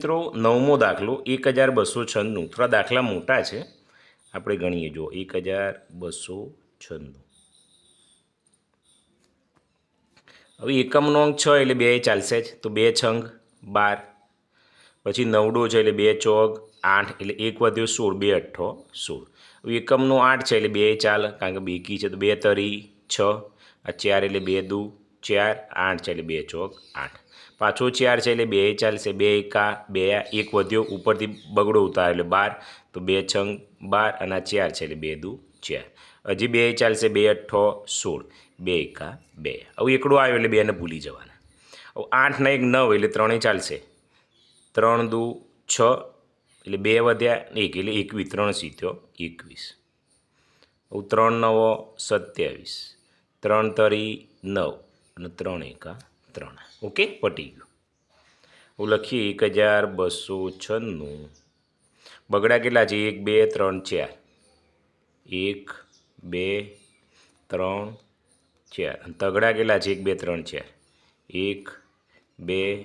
મિત્રો, નવમો દાખલો, એક હજાર બસો છન્નું. થોડા દાખલા મોટા છે. આપણે ગણીએ. જો એક હજાર બસો છન્નું. હવે એકમનો અંક છ એટલે બે ચાલશે જ. તો બે છંગ, બાર. પછી નવડો છે એટલે બે ચોગ, આઠ એટલે એક વધ્યો સોળ, બે અઠ્ઠો સોળ. હવે એકમનો આઠ છે એટલે બે ચાલ, કારણ કે બેકી છે તો બે તરી છ. આ ચાર એટલે બે દુ ચાર, આઠ છે એટલે બે ચોક, આઠ. પાછો ચાર છે એટલે બે, ચાલશે બે એકા, બે એક વધ્યો, ઉપરથી બગડો ઉતાર એટલે બાર, તો બે છંગ બાર અને ચાર છે એટલે બે દુ ચાર. હજી બે ચાલશે બે અઠ્ઠો સોળ, બે એકા, બે. હવે એકડો આવ્યો એટલે બેને ભૂલી જવાના. હવે આઠના એક નવ એટલે ત્રણેય ચાલશે. ત્રણ દુ છ એટલે બે વધ્યા એક એટલે એકવીસ, ત્રણ સીધો એકવીસ. હવે ત્રણ નવો સત્યાવીસ. ત્રણ તરી નવ. અને ત્રણ એકા ત્રણ. ઓકે? પટી ગયું. હું લખીએ એક હજાર બસો છન્નું. બગડા કેટલા છે? એક, બે, ત્રણ, ચાર. એક, બે, ત્રણ, ચાર. અને તગડા કેટલા છે? એક, બે, ત્રણ, ચાર. એક, બે,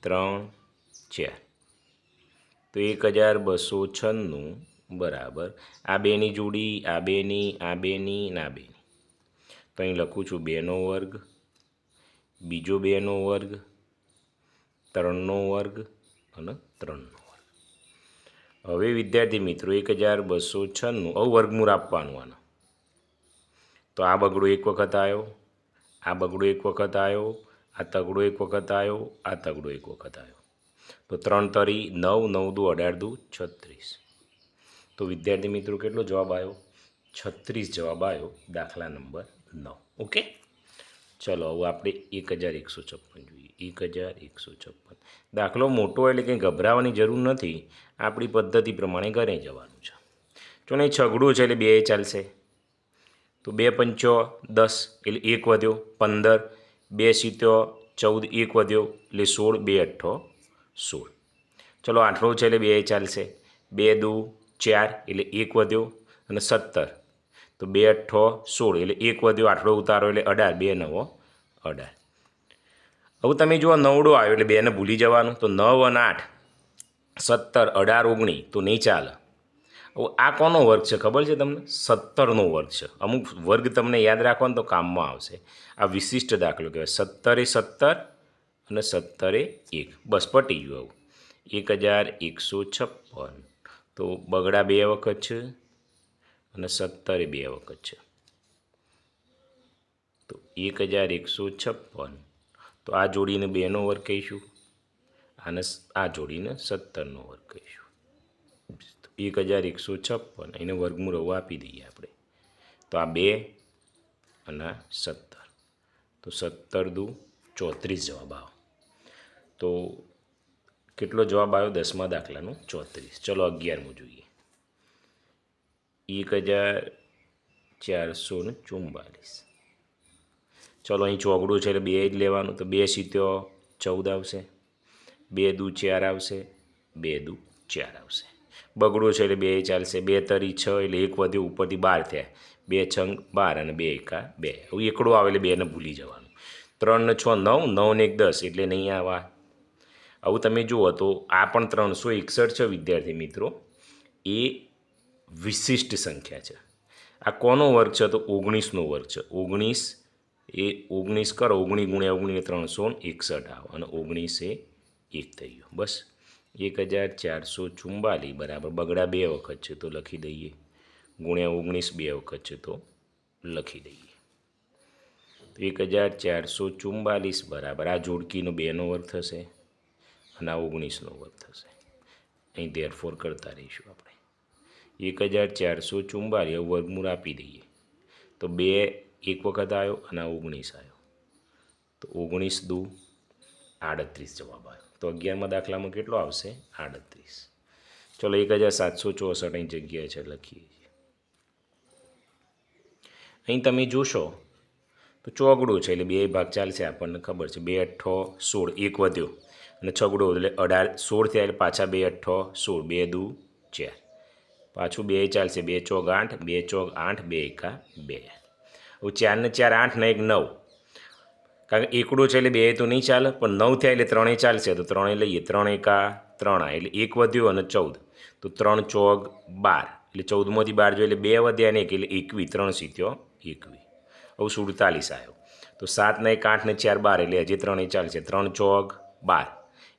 ત્રણ, ચાર. તો એક હજાર બસો છન્નું, બરાબર. આ બેની જોડી, આ બેની આ બેની ને બેની. તો અહીં લખું છું બેનો વર્ગ બીજો બેનો વર્ગ, ત્રણનો વર્ગ અને ત્રણનો વર્ગ. હવે વિદ્યાર્થી મિત્રો, એક હજાર બસો છન્નું, હવે વર્ગમૂળ આપવાનું આનો. તો આ બગડો એક વખત આવ્યો, આ બગડો એક વખત આવ્યો, આ તગડો એક વખત આવ્યો, આ તગડો એક વખત આવ્યો. તો ત્રણ તરી નવ નવ દુ, અઢાર દુ, છત્રીસ. તો વિદ્યાર્થી મિત્રો, કેટલો જવાબ આવ્યો? છત્રીસ જવાબ આવ્યો, દાખલા નંબર નવ. ઓકે? ચલો, હવે આપણે એક હજાર એકસો છપ્પન જોઈએ. એક હજાર એકસો છપ્પન. દાખલો મોટો એટલે કંઈ ગભરાવાની જરૂર નથી. આપણી પદ્ધતિ પ્રમાણે ઘરે જવાનું છે. જો નહીં છગડું છે એટલે બે ચાલશે. તો બે પંચો દસ એટલે એક વધ્યો પંદર. બે સિત્યો ચૌદ, એક વધ્યો એટલે સોળ, બે અઠ્ઠો સોળ. ચલો આઠડો છે એટલે બે ચાલશે. બે દુ ચાર એટલે એક વધ્યો અને સત્તર. તો બે અઠ્ઠો સોળ એટલે એક વધ્યો. આઠડો ઉતારો એટલે અઢાર, બે નવો અઢાર. હવે તમે જુઓ, નવડો આવ્યો એટલે બેને ભૂલી જવાનું. તો નવ અને આઠ, સત્તર, અઢાર, ઓગણી, તો નહીં ચાલે હવે આ કોનો વર્ગ છે ખબર છે તમને? સત્તરનો વર્ગ છે. અમુક વર્ગ તમને યાદ રાખવાનો તો કામમાં આવશે. આ વિશિષ્ટ દાખલો કહેવાય. સત્તરે સત્તર અને સત્તરે એક. બસ પટી ગયું આવું. એક હજાર એકસો છપ્પન. તો બગડા બે વખત છે અને સત્તરે બે વખત છે. તો એક હજાર એકસો છપ્પન. તો આ જોડીને બેનો વર્ગ કહીશું. આને આ જોડીને સત્તરનો વર્ગ કહીશું. એક હજાર એકસો છપ્પન, એને વર્ગમૂળ આપી દઈએ આપણે. તો આ બે અને સત્તર. તો સત્તર દુ ચોત્રીસ જવાબ આવો. તો કેટલો જવાબ આવ્યો દસમા દાખલાનો ચોત્રીસ. ચલો અગિયારમું જોઈએ. એક હજાર ચારસો ને ચુમ્માલીસ ચલો અહીં ચોગડું છે એટલે બે જ લેવાનું. તો બે સિત્યો ચૌદ આવશે. બે દુ ચાર આવશે. બે દુ ચાર આવશે. બગડું છે એટલે બે ચાલશે. બે તરી છ એટલે એક વધ્યું ઉપરથી બાર થયા. બે છંગ બાર અને બે એકા બે. હવે એકડો આવે એટલે બેને ભૂલી જવાનું. ત્રણ છ નવ નવ ને એક દસ એટલે નહીં આવા. આવું તમે જુઓ તો આ પણ ત્રણસો એકસઠ છે વિદ્યાર્થી મિત્રો. એ વિશિષ્ટ સંખ્યા છે. આ કોનો વર્ગ છે તો ઓગણીસનો વર્ગ છે. ઓગણીસ એ ઓગણીસ કરો ઓગણીસ ગુણ્યા ઓગણીસ ત્રણસો એકસઠ આવો અને ઓગણીસ એક થઈ ગયો. બસ. એક હજાર ચારસો ચુમ્બાલીસ બરાબર. બગડા બે વખત છે તો લખી દઈએ. ગુણ્યા ઓગણીસ બે વખત છે તો લખી દઈએ. તો એક હજાર ચારસો ચુમ્બાલીસ બરાબર. આ જોડકીનો બેનો વર્ગ થશે અને આ ઓગણીસનો વર્ગ થશે. અહીં ધેરફોર કરતા રહીશું આપણે. એક હજાર ચારસો ચુમ્બાલીસ હવે વર્ગમૂળ આપી દઈએ. તો બે એક વખત આવ્યો અને ઓગણીસ આવ્યો તો ઓગણીસ દુ આડત્રીસ જવાબ આવ્યો તો અગિયારમાં દાખલામાં કેટલો આવશે? આડત્રીસ. ચલો એક હજાર સાતસો ચોસઠ અહીં જગ્યાએ છે, લખીએ છીએ. અહીં તમે જોશો, તો ચોગડો છે, એટલે બે ભાગ ચાલશે આપણને ખબર છે. બે અઠ્ઠો સોળ, એક વધ્યો. અને છગડો, એટલે અઢાર, સોળ થયા એટલે પાછા બે અઠ્ઠો સોળ, બે દુ ચાર. પાછું બે ચાલશે, બે ચોક આઠ, બે ચોક આઠ, બે એકા બે. હવે ચાર, આઠ ને એક, નવ. કારણ કે એકડો છે એટલે બે તો નહીં ચાલે, પણ નવ થયા એટલે ત્રણેય ચાલશે. તો ત્રણેય લઈએ. ત્રણ એકા, ત્રણ આ. એટલે એક વધ્યો અને ચૌદ. તો ત્રણ ચોગ બાર. એટલે ચૌદમાંથી બાર જોઈએ એટલે બે વધ્યા ને એક. એટલે એકવી. ત્રણ સીત્યો એકવી. હવે સુડતાલીસ આવ્યો. તો સાત ને એક, આઠ ને ચાર, બાર. એટલે હજી ત્રણેય ચાલશે. ત્રણ ચોગ બાર.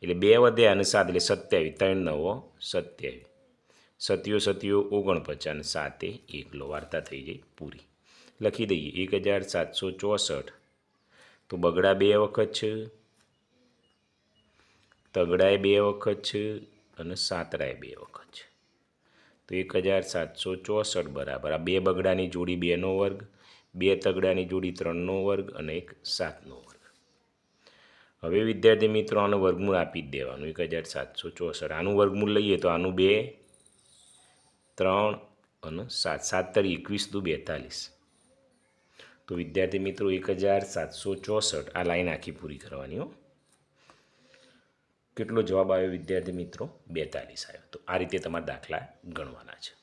એટલે બે વધ્યા અને સાત. એટલે સત્યાવીસ. ત્રણ નવો સત્યાવીસ. સત્યો સત્યો ઓગણપચાસ અને સાતે. એકલો વાર્તા થઈ ગઈ પૂરી. લખી દઈએ, એક હજાર સાતસો ચોસઠ. તો બગડા બે વખત છે તગડાએ બે વખત છે અને સાતરાએ બે વખત છે. તો એક હજાર સાતસો ચોસઠ બરાબર. આ બે બગડાની જોડી બેનો વર્ગ, બે તગડાની જોડી ત્રણનો વર્ગ અને એક સાતનો વર્ગ. હવે વિદ્યાર્થી મિત્રો, આનું વર્ગમૂળ આપી જ દેવાનું. એક હજાર સાતસો ચોસઠ. આનું વર્ગમૂળ લઈએ તો આનું બે, ત્રણ અને સાત. સાત તરી એકવીસ દુ બેતાલીસ. તો વિદ્યાર્થી મિત્રો એક હજાર સાતસો ચોસઠ આ લાઈન આખી પૂરી કરવાની હો. કેટલો જવાબ આવ્યો વિદ્યાર્થી મિત્રો? બેતાલીસ આવ્યો. તો આ રીતે તમારા દાખલા ગણવાના છે.